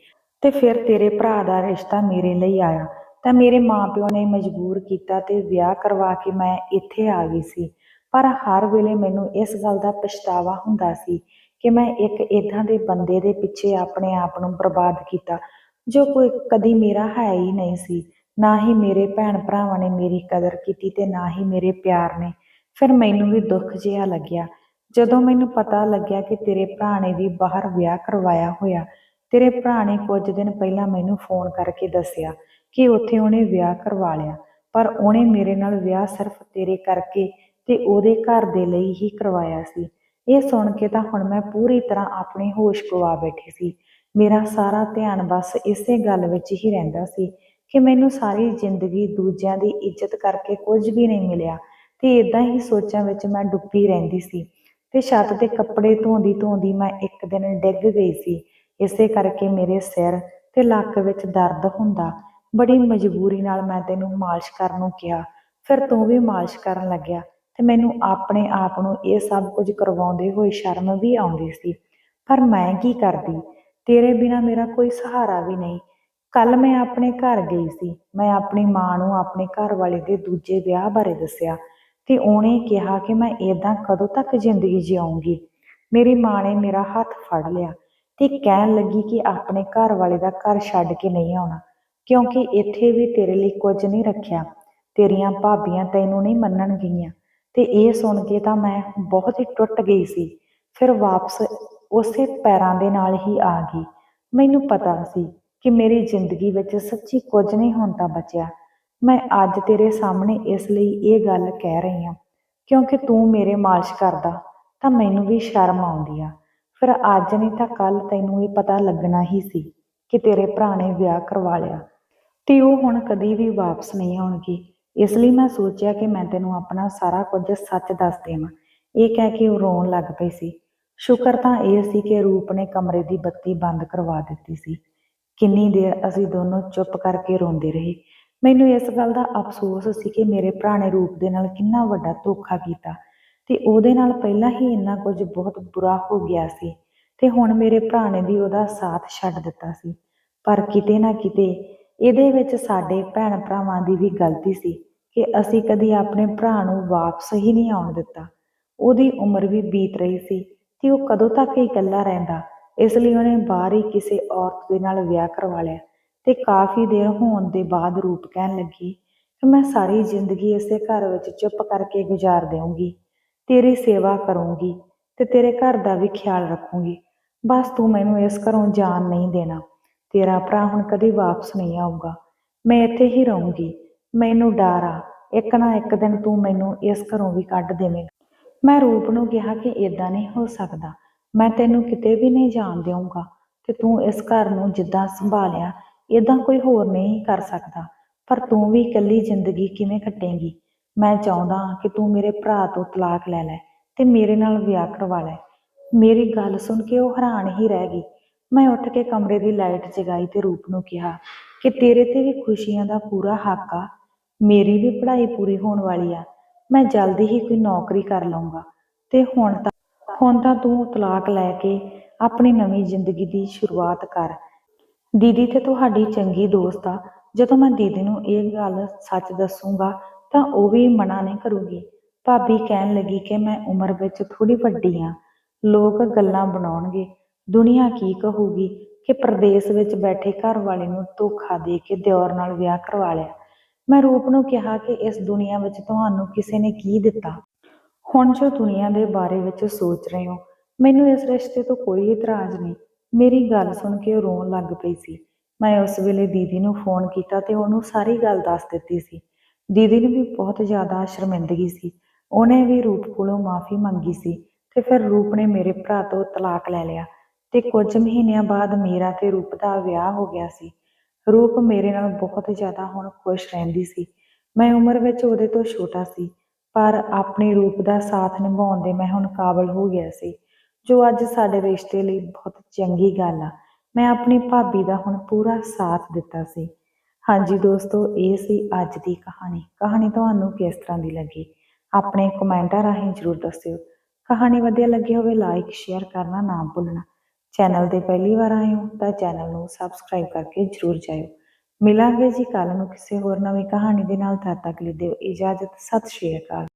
ਤੇ ਫਿਰ ਤੇਰੇ ਭਰਾ ਦਾ ਰਿਸ਼ਤਾ ਮੇਰੇ ਲਈ ਆਇਆ। ਤਾਂ ਮੇਰੇ ਮਾਪਿਓ ਨੇ ਮਜਬੂਰ ਕੀਤਾ ਤੇ ਵਿਆਹ ਕਰਵਾ ਕੇ ਮੈਂ ਇੱਥੇ ਆ ਗਈ ਸੀ। ਪਰ ਹਰ ਵੇਲੇ ਮੈਨੂੰ ਇਸ ਗੱਲ ਦਾ ਪਛਤਾਵਾ ਹੁੰਦਾ ਸੀ ਕਿ ਮੈਂ ਇੱਕ ਇਦਾਂ ਦੇ ਬੰਦੇ ਦੇ ਪਿੱਛੇ ਆਪਣੇ ਆਪ ਨੂੰ ਬਰਬਾਦ ਕੀਤਾ। ਜੋ ਕੋਈ ਕਦੀ ਮੇਰਾ ਹੈ ਹੀ ਨਹੀਂ ਸੀ, ਨਾ ਹੀ ਮੇਰੇ ਭੈਣ ਭਰਾਵਾਂ ਨੇ ਮੇਰੀ ਕਦਰ ਕੀਤੀ ਤੇ ਨਾ ਹੀ ਮੇਰੇ ਪਿਆਰ ਨੇ। ਫਿਰ ਮੈਨੂੰ ਵੀ ਦੁੱਖ ਜਿਹਾ ਲੱਗਿਆ। ਜਦੋਂ ਮੈਨੂੰ ਪਤਾ ਲੱਗਿਆ ਕਿ ਤੇਰੇ ਭਰਾ ਨੇ ਵੀ ਬਾਹਰ ਵਿਆਹ ਕਰਵਾਇਆ ਹੋਇਆ, ਤੇਰੇ ਭਰਾ ਨੇ ਕੁਝ ਦਿਨ ਪਹਿਲਾਂ ਮੈਨੂੰ ਫੋਨ ਕਰਕੇ ਦੱਸਿਆ ਕਿ ਉੱਥੇ ਉਹਨੇ ਵਿਆਹ ਕਰਵਾ ਲਿਆ, ਪਰ ਉਹਨੇ ਮੇਰੇ ਨਾਲ ਵਿਆਹ ਸਿਰਫ ਤੇਰੇ ਕਰਕੇ ਤੇ ਉਹਦੇ ਘਰ ਦੇ ਲਈ ਹੀ ਕਰਵਾਇਆ ਸੀ। ਇਹ ਸੁਣ ਕੇ ਤਾਂ ਹੁਣ ਮੈਂ ਪੂਰੀ ਤਰ੍ਹਾਂ ਆਪਣੇ ਹੋਸ਼ ਗਵਾ ਬੈਠੀ ਸੀ। ਮੇਰਾ ਸਾਰਾ ਧਿਆਨ ਬਸ ਇਸੇ ਗੱਲ ਵਿੱਚ ਹੀ ਰਹਿੰਦਾ ਸੀ ਕਿ ਮੈਨੂੰ ਸਾਰੀ ਜ਼ਿੰਦਗੀ ਦੂਜਿਆਂ ਦੀ ਇੱਜ਼ਤ ਕਰਕੇ ਕੁਝ ਵੀ ਨਹੀਂ ਮਿਲਿਆ ਤੇ ਇਦਾਂ ਹੀ ਸੋਚਾਂ ਵਿੱਚ ਮੈਂ ਡੁੱਬੀ ਰਹਿੰਦੀ ਸੀ ਤੇ ਛੱਤ ਤੇ ਕੱਪੜੇ ਧੋਂਦੀ ਧੋਂਦੀ ਮੈਂ ਇੱਕ ਦਿਨ ਡਿੱਗ ਗਈ ਸੀ। ਇਸੇ ਕਰਕੇ ਮੇਰੇ ਸਿਰ ਤੇ ਲੱਕ ਵਿੱਚ ਦਰਦ ਹੁੰਦਾ। ਬੜੀ ਮਜਬੂਰੀ ਨਾਲ ਮੈਂ ਤੈਨੂੰ ਮਾਲਿਸ਼ ਕਰਨ ਨੂੰ ਕਿਹਾ। ਫਿਰ ਤੂੰ ਵੀ ਮਾਲਿਸ਼ ਕਰਨ ਲੱਗਿਆ ਤੇ ਮੈਨੂੰ ਆਪਣੇ ਆਪ ਨੂੰ ਇਹ ਸਭ ਕੁਝ ਕਰਵਾਉਂਦੇ ਹੋਏ ਸ਼ਰਮ ਵੀ ਆਉਂਦੀ ਸੀ। ਪਰ ਮੈਂ ਕੀ ਕਰਦੀ? ਤੇਰੇ ਬਿਨਾ ਮੇਰਾ ਕੋਈ ਸਹਾਰਾ ਵੀ ਨਹੀਂ। ਕੱਲ ਮੈਂ ਆਪਣੇ ਘਰ ਗਈ ਸੀ। ਮੈਂ ਆਪਣੀ ਮਾਂ ਨੂੰ ਆਪਣੇ ਘਰ ਵਾਲੇ ਦੇ ਦੂਜੇ ਵਿਆਹ ਬਾਰੇ ਦੱਸਿਆ ਤੇ ਉਹਨੇ ਕਿਹਾ ਕਿ ਮੈਂ ਇਦਾਂ ਕਦੋਂ ਤੱਕ ਜ਼ਿੰਦਗੀ ਜਿਉਂਗੀ ਮੇਰੀ ਮਾਂ ਨੇ ਮੇਰਾ ਹੱਥ ਫੜ ਲਿਆ ਤੇ ਕਹਿਣ ਲੱਗੀ ਕਿ ਆਪਣੇ ਘਰ ਵਾਲੇ ਦਾ ਘਰ ਛੱਡ ਕੇ ਨਹੀਂ ਆਉਣਾ, ਕਿਉਂਕਿ ਇੱਥੇ ਵੀ ਤੇਰੇ ਲਈ ਕੁਝ ਨਹੀਂ ਰੱਖਿਆ। ਤੇਰੀਆਂ ਭਾਬੀਆਂ ਤੈਨੂੰ ਨਹੀਂ ਮੰਨਣਗੀਆਂ। ਤੇ ਇਹ ਸੁਣ ਕੇ ਤਾਂ ਮੈਂ ਬਹੁਤ ਹੀ ਟੁੱਟ ਗਈ ਸੀ। ਫਿਰ ਵਾਪਸ ਉਸੇ ਪੈਰਾਂ ਦੇ ਨਾਲ ਹੀ ਆ ਗਈ। ਮੈਨੂੰ ਪਤਾ ਸੀ ਕਿ ਮੇਰੀ ਜ਼ਿੰਦਗੀ ਵਿੱਚ ਸੱਚੀ ਕੁਝ ਨਹੀਂ ਹੁਣ ਤਾਂ ਬਚਿਆ। ਮੈਂ ਅੱਜ ਤੇਰੇ ਸਾਹਮਣੇ ਇਸ ਲਈ ਇਹ ਗੱਲ ਕਹਿ ਰਹੀ ਹਾਂ, ਕਿਉਂਕਿ ਤੂੰ ਮੇਰੇ ਮਾਲਿਸ਼ ਕਰਦਾ, ਤਾਂ ਮੈਨੂੰ ਵੀ ਸ਼ਰਮ ਆਉਂਦੀ ਆ। ਫਿਰ ਅੱਜ ਨਹੀਂ ਤਾਂ ਕੱਲ ਤੈਨੂੰ ਇਹ ਪਤਾ ਲੱਗਣਾ ਹੀ ਸੀ ਕਿ ਤੇਰੇ ਭਰਾ ਨੇ ਵਿਆਹ ਕਰਵਾ ਲਿਆ। ਤੇ ਉਹ ਹੁਣ ਕਦੀ ਵੀ ਵਾਪਸ ਨਹੀਂ ਆਉਣਗੇ। ਇਸ ਲਈ ਮੈਂ ਸੋਚਿਆ ਕਿ ਮੈਂ ਤੈਨੂੰ ਆਪਣਾ ਸਾਰਾ ਕੁਝ ਸੱਚ ਦੱਸ ਦੇਵਾਂ। ਇਹ ਕਹਿ ਕੇ ਉਹ ਰੋਣ ਲੱਗ ਪਈ ਸੀ। ਸ਼ੁਕਰ ਤਾਂ ਇਹ ਸੀ ਕਿ ਰੂਪ ਨੇ ਕਮਰੇ ਦੀ ਬੱਤੀ ਬੰਦ ਕਰਵਾ ਦਿੱਤੀ ਸੀ। ਕਿੰਨੀ ਦੇਰ ਅਸੀਂ ਦੋਨੋਂ ਚੁੱਪ ਕਰਕੇ ਰੋਂਦੇ ਰਹੇ। ਮੈਨੂੰ ਇਸ ਗੱਲ ਦਾ ਅਫਸੋਸ ਸੀ ਕਿ ਮੇਰੇ ਭਰਾ ਨੇ ਰੂਪ ਦੇ ਨਾਲ ਕਿੰਨਾ ਵੱਡਾ ਧੋਖਾ ਕੀਤਾ ਤੇ ਉਹਦੇ ਨਾਲ ਪਹਿਲਾਂ ਹੀ ਇੰਨਾ ਕੁਝ ਬਹੁਤ ਬੁਰਾ ਹੋ ਗਿਆ ਸੀ ਤੇ ਹੁਣ ਮੇਰੇ ਭਰਾ ਨੇ ਵੀ ਉਹਦਾ ਸਾਥ ਛੱਡ ਦਿੱਤਾ ਸੀ। ਪਰ ਕਿਤੇ ਨਾ ਕਿਤੇ ਇਹਦੇ ਵਿੱਚ ਸਾਡੇ ਭੈਣ ਭਰਾਵਾਂ ਦੀ ਵੀ ਗਲਤੀ ਸੀ ਕਿ ਅਸੀਂ ਕਦੀ ਆਪਣੇ ਭਰਾ ਨੂੰ ਵਾਪਸ ਹੀ ਨਹੀਂ ਆਉਣ ਦਿੱਤਾ। ਉਹਦੀ ਉਮਰ ਵੀ ਬੀਤ ਰਹੀ ਸੀ ਕਿ ਉਹ ਕਦੋਂ ਤੱਕ ਹੀ ਇਕੱਲਾ ਰਹਿੰਦਾ। ਇਸ ਲਈ ਉਹਨੇ ਬਾਹਰ ਹੀ ਕਿਸੇ ਔਰਤ ਦੇ ਨਾਲ ਵਿਆਹ ਕਰਵਾ ਲਿਆ ਤੇ ਕਾਫੀ ਦੇਰ ਹੋਣ ਦੇ ਬਾਅਦ ਰੂਪ ਕਹਿਣ ਲੱਗੀ ਕਿ ਮੈਂ ਸਾਰੀ ਜ਼ਿੰਦਗੀ ਇਸੇ ਘਰ ਵਿੱਚ ਚੁੱਪ ਕਰਕੇ ਗੁਜ਼ਾਰ ਦੇਵਾਂਗੀ ਤੇਰੀ ਸੇਵਾ ਕਰੂੰਗੀ ਤੇ ਤੇਰੇ ਘਰ ਦਾ ਵੀ ਖਿਆਲ ਰੱਖੂੰਗੀ। ਬਸ ਤੂੰ ਮੈਨੂੰ ਇਸ ਘਰੋਂ ਜਾਣ ਨਹੀਂ ਦੇਣਾ। ਤੇਰਾ ਭਰਾ ਹੁਣ ਕਦੀ ਵਾਪਸ ਨਹੀਂ ਆਊਗਾ। ਮੈਂ ਇੱਥੇ ਹੀ ਰਹੂੰਗੀ। ਮੈਨੂੰ ਡਰ ਆ। ਇੱਕ ਨਾ ਇੱਕ ਦਿਨ ਤੂੰ ਮੈਨੂੰ ਇਸ ਘਰੋਂ ਵੀ ਕੱਢ ਦੇਵੇਂਗਾ। ਮੈਂ ਰੂਪ ਨੂੰ ਕਿਹਾ ਕਿ ਇਦਾਂ ਨਹੀਂ ਹੋ ਸਕਦਾ। ਮੈਂ ਤੈਨੂੰ ਕਿਤੇ ਵੀ ਨਹੀਂ ਜਾਣ ਦੇਵਾਂਗਾ ਤੇ ਤੂੰ ਇਸ ਘਰ ਨੂੰ ਜਿੱਦਾਂ ਸੰਭਾਲਿਆ ਇਦਾਂ ਕੋਈ ਹੋਰ ਨਹੀਂ ਕਰ ਸਕਦਾ। ਪਰ ਤੂੰ ਵੀ ਇਕੱਲੀ ਜ਼ਿੰਦਗੀ ਕਿਵੇਂ ਕੱਟੇਂਗੀ? ਮੈਂ ਚਾਹੁੰਦਾ ਹਾਂ ਕਿ ਤੂੰ ਮੇਰੇ ਭਰਾ ਤੋਂ ਤਲਾਕ ਲੈ ਲੈ ਤੇ ਮੇਰੇ ਨਾਲ ਵਿਆਹ ਕਰਵਾ ਲੈ। ਮੇਰੀ ਗੱਲ ਸੁਣ ਕੇ ਉਹ ਹੈਰਾਨ ਹੀ ਰਹਿ ਗਈ। ਮੈਂ ਉੱਠ ਕੇ ਕਮਰੇ ਦੀ ਲਾਈਟ ਜਗਾਈ ਤੇ ਰੂਪ ਨੂੰ ਕਿਹਾ ਕਿ ਤੇਰੇ ਤੇ ਵੀ ਖੁਸ਼ੀਆਂ ਦਾ ਪੂਰਾ ਹੱਕ ਆ। ਮੇਰੀ ਵੀ ਪੜ੍ਹਾਈ ਪੂਰੀ ਹੋਣ ਵਾਲੀ ਆ। ਮੈਂ ਜਲਦੀ ਹੀ ਕੋਈ ਨੌਕਰੀ ਕਰ ਲਵਾਂਗਾ ਤੇ ਹੁਣ ਤਾਂ ਹੁਣ ਤਾਂ ਤੂੰ ਤਲਾਕ ਲੈ ਕੇ ਆਪਣੀ ਨਵੀਂ ਜ਼ਿੰਦਗੀ ਦੀ ਸ਼ੁਰੂਆਤ ਕਰ। ਦੀਦੀ ਤੇ ਤੁਹਾਡੀ ਚੰਗੀ ਦੋਸਤ ਆ। ਜਦੋਂ ਮੈਂ ਦੀਦੀ ਨੂੰ ਇਹ ਗੱਲ ਸੱਚ ਦੱਸੂਗਾ, ਤਾਂ ਉਹ ਵੀ ਮਨਾ ਨਹੀਂ ਕਰੂਗੀ। ਭਾਬੀ ਕਹਿਣ ਲੱਗੀ ਕਿ ਮੈਂ ਉਮਰ ਵਿੱਚ ਥੋੜੀ ਵੱਡੀ ਆ। ਲੋਕ ਗੱਲਾਂ ਬਣਾਉਣਗੇ। ਦੁਨੀਆ ਕੀ ਕਹੂਗੀ ਕਿ ਪ੍ਰਦੇਸ਼ ਵਿੱਚ ਬੈਠੇ ਘਰ ਵਾਲੇ ਨੂੰ ਧੋਖਾ ਦੇ ਕੇ ਦਿਓਰ ਨਾਲ ਵਿਆਹ ਕਰਵਾ ਲਿਆ। ਮੈਂ ਰੂਪ ਨੂੰ ਕਿਹਾ ਕਿ ਇਸ ਦੁਨੀਆ ਵਿੱਚ ਤੁਹਾਨੂੰ ਕਿਸੇ ਨੇ ਕੀ ਦਿੱਤਾ? ਹੁਣ ਜੋ ਦੁਨੀਆ ਦੇ ਬਾਰੇ ਵਿੱਚ ਸੋਚ ਰਹੇ ਹੋ, ਮੈਨੂੰ ਇਸ ਰਿਸ਼ਤੇ ਤੋਂ ਕੋਈ ਇਤਰਾਜ਼ ਨਹੀਂ। ਮੇਰੀ ਗੱਲ ਸੁਣ ਕੇ ਉਹ ਰੋਣ ਲੱਗ ਪਈ ਸੀ। ਮੈਂ ਉਸ ਵੇਲੇ ਦੀਦੀ ਨੂੰ ਫੋਨ ਕੀਤਾ ਤੇ ਉਹਨੂੰ ਸਾਰੀ ਗੱਲ ਦੱਸ ਦਿੱਤੀ ਸੀ। ਦੀਦੀ ਨੂੰ ਵੀ ਬਹੁਤ ਜ਼ਿਆਦਾ ਸ਼ਰਮਿੰਦਗੀ ਸੀ। ਉਹਨੇ ਵੀ ਰੂਪ ਕੋਲੋਂ ਮਾਫੀ ਮੰਗੀ ਸੀ ਤੇ ਫਿਰ ਰੂਪ ਨੇ ਮੇਰੇ ਭਰਾ ਤੋਂ ਤਲਾਕ ਲੈ ਲਿਆ ਤੇ ਕੁਝ ਮਹੀਨਿਆਂ ਬਾਅਦ ਮੇਰਾ ਤੇ ਰੂਪ ਦਾ ਵਿਆਹ ਹੋ ਗਿਆ ਸੀ। ਰੂਪ ਮੇਰੇ ਨਾਲ ਬਹੁਤ ਜ਼ਿਆਦਾ ਹੁਣ ਖੁਸ਼ ਰਹਿੰਦੀ ਸੀ। ਮੈਂ ਉਮਰ ਵਿੱਚ ਉਹਦੇ ਤੋਂ ਛੋਟਾ ਸੀ, ਪਰ ਆਪਣੇ ਰੂਪ ਦਾ ਸਾਥ ਨਿਭਾਉਣ ਦੇ ਮੈਂ ਹੁਣ ਕਾਬਲ ਹੋ ਗਿਆ ਸੀ, ਜੋ ਅੱਜ ਸਾਡੇ ਰਿਸ਼ਤੇ ਲਈ ਬਹੁਤ ਚੰਗੀ ਗੱਲ ਆ। ਮੈਂ ਆਪਣੀ ਭਾਬੀ ਦਾ ਹੁਣ ਪੂਰਾ ਸਾਥ ਦਿੱਤਾ ਸੀ। ਹਾਂਜੀ ਦੋਸਤੋ, ਇਹ ਸੀ ਅੱਜ ਦੀ ਕਹਾਣੀ। ਕਹਾਣੀ ਤੁਹਾਨੂੰ ਕਿਸ ਤਰ੍ਹਾਂ ਦੀ ਲੱਗੀ? ਆਪਣੇ ਕਮੈਂਟਾਂ ਰਾਹੀਂ ਜਰੂਰ ਦੱਸਿਓ। ਕਹਾਣੀ ਵਧੀਆ ਲੱਗੀ ਹੋਵੇ ਲਾਈਕ ਸ਼ੇਅਰ ਕਰਨਾ ਨਾ ਭੁੱਲਣਾ। ਚੈਨਲ ਤੇ ਪਹਿਲੀ ਵਾਰ ਆਏ ਹੋ ਤਾਂ ਚੈਨਲ ਨੂੰ ਸਬਸਕ੍ਰਾਈਬ ਕਰਕੇ ਜਰੂਰ ਜਾਇਓ। ਮਿਲਾਂਗੇ ਜੀ ਕੱਲ ਨੂੰ ਕਿਸੇ ਹੋਰ ਨਵੀਂ ਕਹਾਣੀ ਦੇ ਨਾਲ, ਤਦ ਤੱਕ ਲਈ ਦਿਓ ਇਜਾਜ਼ਤ। ਸਤਿ ਸ਼੍ਰੀ ਅਕਾਲ।